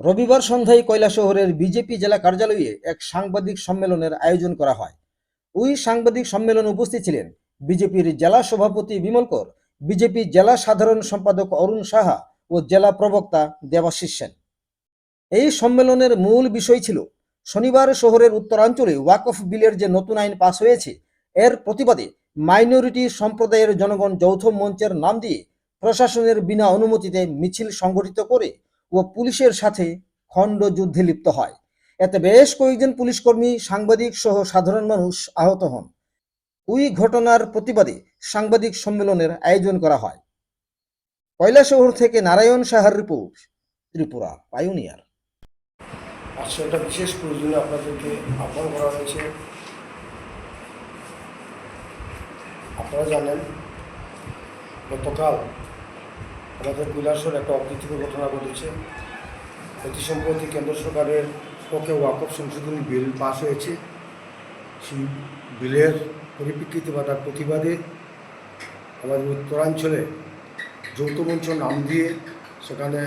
রবিবার সন্ধ্যায় শহরের বিজেপি জেলা কার্যালয়ে এক সাংবাদিক সম্মেলনের আয়োজন করা হয়। ওই সাংবাদিক সম্মেলনে উপস্থিত ছিলেন বিজেপির জেলা সভাপতি বিমল কর, বিজেপি জেলা সাধারণ সম্পাদক অরুণ সাহা ও জেলা প্রবক্তা দেবাশিস সেন। এই সম্মেলনের মূল বিষয় ছিল, শনিবার শহরের উত্তরাঞ্চলে ওয়াকফ বিলের যে নতুন আইন পাশ হয়েছে, এর প্রতিবাদে মাইনরিটি সম্প্রদায়ের জনগণ যৌথ মঞ্চের নাম দিয়ে প্রশাসনের বিনা অনুমতিতে মিছিল সংগঠিত করে ও পুলিশের সাথে খণ্ড যুদ্ধে লিপ্ত হয়। এতে বেশ কয়েকজন পুলিশকর্মী, সাংবাদিক সহ সাধারণ মানুষ আহত হন। ওই ঘটনার প্রতিবাদে সাংবাদিক সম্মেলনের আয়োজন করা হয়। কয়লা শহর থেকে নারায়ণ সাহার রিপোর্ট, ত্রিপুরা পাইওনিয়ার একটা বিশেষ প্রয়োজনে আপনাদেরকে আহ্বান করা হয়েছে। আপনারা জানেন, গতকাল আমাদের কৈলাসর একটা অপ্রীতিকর ঘটনা ঘটেছে অতি সম্প্রতি কেন্দ্র সরকারের পক্ষে ওয়াকফ সংশোধনী বিল পাস হয়েছে। সেই বিলের পরিপ্রেক্ষিতে বা তার প্রতিবাদে আমাদের উত্তরাঞ্চলে যৌথ মঞ্চ নাম দিয়ে সেখানে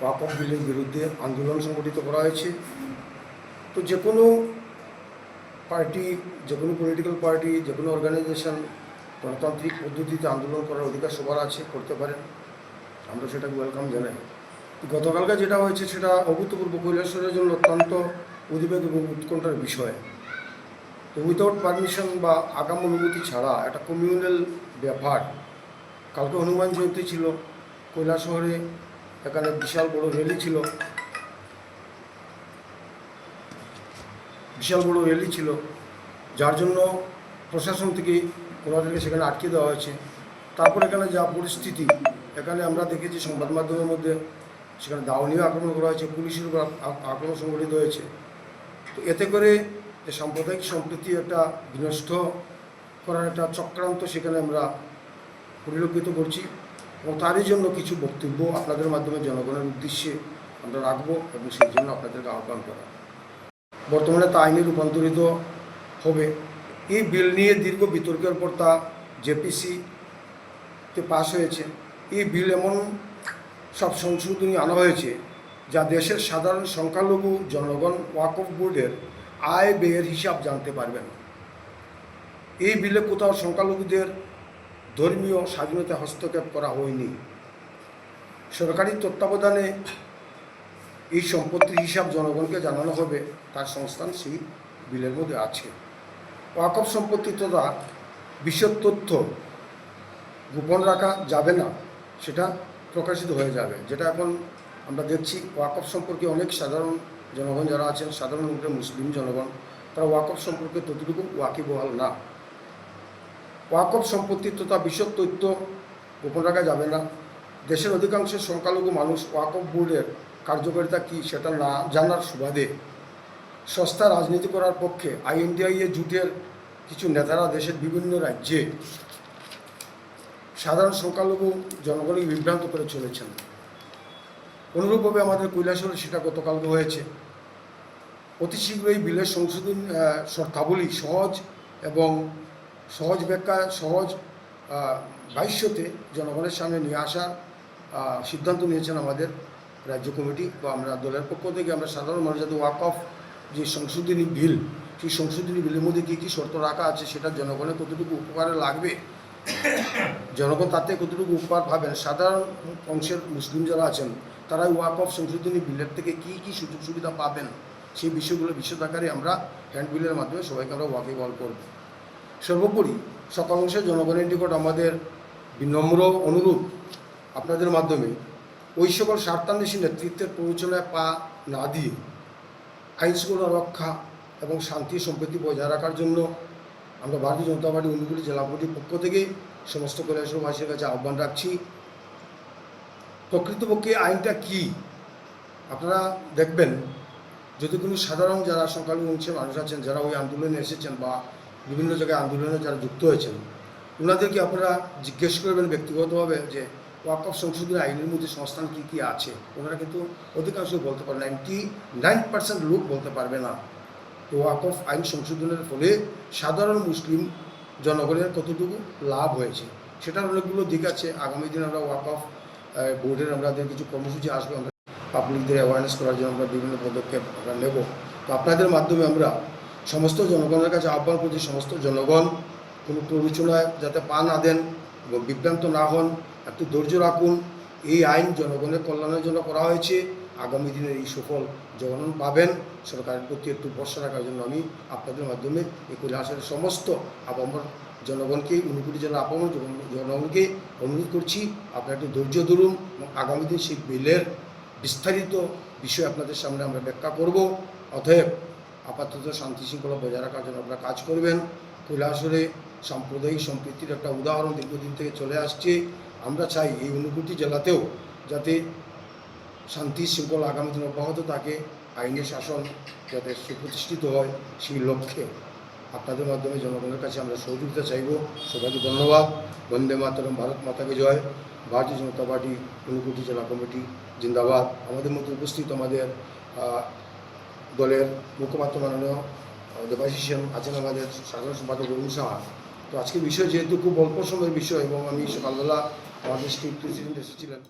ওয়াকফ বিলের বিরুদ্ধে আন্দোলন সংগঠিত করা হয়েছে। তো যে কোনো পার্টি, যে কোনো পলিটিক্যাল পার্টি যে কোনো অর্গানাইজেশন গণতান্ত্রিক পদ্ধতিতে আন্দোলন করার অধিকার সবার আছে, করতে পারেন আমরা সেটাকে ওয়েলকাম জানাই। গতকালকে যেটা হয়েছে সেটা অভূতপূর্ব কৈলাসরের জন্য অত্যন্ত উদ্বেগ এবং উৎকণ্ঠার বিষয়। তো উইদাউট পারমিশন বা আগাম অনুমতি ছাড়া একটা কমিউনাল ব্যাপার, কালকে হনুমান জয়ন্তী ছিল শহরে এখানে বিশাল বড় র্যালি ছিল। বিশাল বড় র্যালি ছিল। যার জন্য প্রশাসন থেকে ওনাদেরকে সেখানে আটকে দেওয়া হয়েছে। তারপর এখানে যা পরিস্থিতি এখানে আমরা দেখেছি সংবাদ মাধ্যমের মধ্যে সেখানে দাওয়ানিও আক্রমণ করা হয়েছে, পুলিশের উপর আক্রমণ সংগঠিত হয়েছে। তো এতে করে যে সাম্প্রদায়িক সম্প্রীতি একটা বিনষ্ট করার একটা চক্রান্ত সেখানে আমরা পরিলক্ষিত করছি এবং তারই জন্য কিছু বক্তব্য আপনাদের মাধ্যমে জনগণের উদ্দেশ্যে আমরা রাখব এবং সেই জন্য আপনাদেরকে আহ্বান করা। বর্তমানে তা আইনে রূপান্তরিত হবে। এই বিল নিয়ে দীর্ঘ বিতর্কের পর তা জেপিসিতে পাশ হয়েছে। এই বিল এমন সব সংশোধনী আনা হয়েছে যা দেশের সাধারণ সংখ্যালঘু জনগণ ওয়াকফ বোর্ডের আয় ব্যয়ের হিসাব জানতে পারবেন। এই বিলে কোথাও সংখ্যালঘুদের ধর্মীয় স্বাধীনতা হস্তক্ষেপ করা হয়নি। সরকারি তত্ত্বাবধানে এই সম্পত্তির হিসাব জনগণকে জানানো হবে, তার সংস্থান সেই বিলের মধ্যে আছে। ওয়াকফ সম্পত্তি তথা বিশদ তথ্য গোপন রাখা যাবে না। প্রকাশিত হয়ে যাবে। যেটা এখন আমরা দেখছি, ওয়াকফ সম্পর্কে অনেক সাধারণ জনগণ যারা আছেন, সাধারণ রূপে মুসলিম জনগণ, তারা ওয়াকফ সম্পর্কে ততটুকু ওয়াকিবহাল না। ওয়াকফ সম্পত্তি তথা বিশদ তথ্য গোপন রাখা যাবে না। দেশের অধিকাংশ সংখ্যালঘু মানুষ ওয়াকফ বোর্ডের কার্যকারিতা কী সেটা না জানার সুবাদে সস্তা রাজনীতি করার পক্ষে আইএনডিআইএ জুটের কিছু নেতারা দেশের বিভিন্ন রাজ্যে সাধারণ সংখ্যালঘু জনগণকে বিভ্রান্ত করে চলেছেন। অনুরূপভাবে আমাদের কৈলাসরে সেটা গতকালকে হয়েছে। অতি শীঘ্রই বিলের সংশোধন শর্তাবলী সহজ এবং সহজ ব্যাখ্যা, সহজ ভাষ্যতে জনগণের সামনে নিয়ে আসার সিদ্ধান্ত নিয়েছেন আমাদের রাজ্য কমিটি বা আমরা দলের পক্ষ থেকে আমরা সাধারণ মানুষ যাতে ওয়াক অফ যে সংশোধনী বিল, সেই সংশোধনী বিলের মধ্যে কী কী শর্ত রাখা আছে সেটা জনগণের কতটুকু উপকারে লাগবে জনগণ তাতে কতটুকু উপকার পাবেন সাধারণ অংশের মুসলিম যারা আছেন, তারা ওয়াক অফ সংশোধনী বিলের থেকে কী কী সুযোগ সুবিধা পাবেন? সেই বিষয়গুলো বিশদ আকারে আমরা হ্যান্ড বিলের মাধ্যমে সবাইকে আমরা ওয়াকে বল করব। সর্বোপরি সকল অংশের জনগণের নিকট আমাদের বিনম্র অনুরোধ আপনাদের মাধ্যমে ওই সকল স্বার্থান্বেষী নেতৃত্বের প্ররোচনায় পা না দিয়ে আইন শৃঙ্খলা রক্ষা এবং শান্তি সম্প্রীতি বজায় রাখার জন্য আমরা ভারতীয় জনতা পার্টি অনুগুলি জেলা কমিটির পক্ষ থেকে সমস্ত কৈলাসবাসীর কাছে আহ্বান রাখছি। প্রকৃতপক্ষে আইনটা কি? আপনারা দেখবেন, যদি কোনো সাধারণ যারা সংখ্যালঘু অংশের মানুষ আছেন, যারা ওই আন্দোলনে এসেছেন বা বিভিন্ন জায়গায় আন্দোলনে যারা যুক্ত হয়েছেন, ওনাদেরকে আপনারা জিজ্ঞেস করবেন ব্যক্তিগতভাবে যে ওয়াকফ সংশোধনী আইনের মধ্যে সংস্থান কী কী আছে? ওনারা কিন্তু অধিকাংশ বলতে পারে নাইনটি নাইন পার্সেন্ট লোক বলতে পারবে না। ওয়াকফ আইন সংশোধনের ফলে সাধারণ মুসলিম জনগণের কতটুকু লাভ হয়েছে? সেটার অনেকগুলো দিক আছে। আগামী দিন আমরা ওয়াকফ বোর্ডের আমাদের কিছু কর্মসূচি আসবে। আমরা পাবলিকদের অ্যাওয়ারনেস করার জন্য আমরা বিভিন্ন পদক্ষেপ আমরা নেব। তো আপনাদের মাধ্যমে আমরা সমস্ত জনগণের কাছে আহ্বান করছি, সমস্ত জনগণ কোনো প্ররোচনায় যাতে পা না দেন বিভ্রান্ত না হন, একটু ধৈর্য রাখুন। এই আইন জনগণের কল্যাণের জন্য করা হয়েছে। আগামী দিনের এই সুফল জনগণ পাবেন। সরকারের প্রতি একটু ভরসা রাখার জন্য আমি আপনাদের মাধ্যমে এই কৈলাসের সমস্ত আপামর জনগণকে ঊনকোটি জেলার আপামর জনগণকে অনুরোধ করছি, আপনারা একটু ধৈর্য ধরুন এবং আগামী দিন সেই বিলের বিস্তারিত বিষয় আপনাদের সামনে আমরা ব্যাখ্যা করব। অতএব আপাতত শান্তি শৃঙ্খলা বজায় রাখার জন্য আপনারা কাজ করবেন। কৈলাসরে সাম্প্রদায়িক সম্প্রীতির একটা উদাহরণ দীর্ঘদিন থেকে চলে আসছে। আমরা চাই এই অনুভূতি জেলাতেও যাতে শান্তি, শৃঙ্খলা আগামী দিন অব্যাহত থাকে। আইনের শাসন যাতে সুপ্রতিষ্ঠিত হয়, সেই লক্ষ্যে আপনাদের মাধ্যমে জনগণের কাছে আমরা সহযোগিতা চাইব। সবাইকে ধন্যবাদ। বন্দে মাতরম, ভারত মাতাকে জয়। ভারতীয় জনতা পার্টি, ঊনকোটি জেলা কমিটি, জিন্দাবাদ। আমাদের মধ্যে উপস্থিত আমাদের দলের মুখপাত্র মাননীয় দেবাশিস আছেন আমাদের সাধারণ সম্পাদক অরুণ সাহা। তো আজকের বিষয় যেহেতু খুব অল্প সময়ের বিষয় এবং আমি সকালবেলা আমাদের স্টেট প্রেসিডেন্ট এসেছিলেন।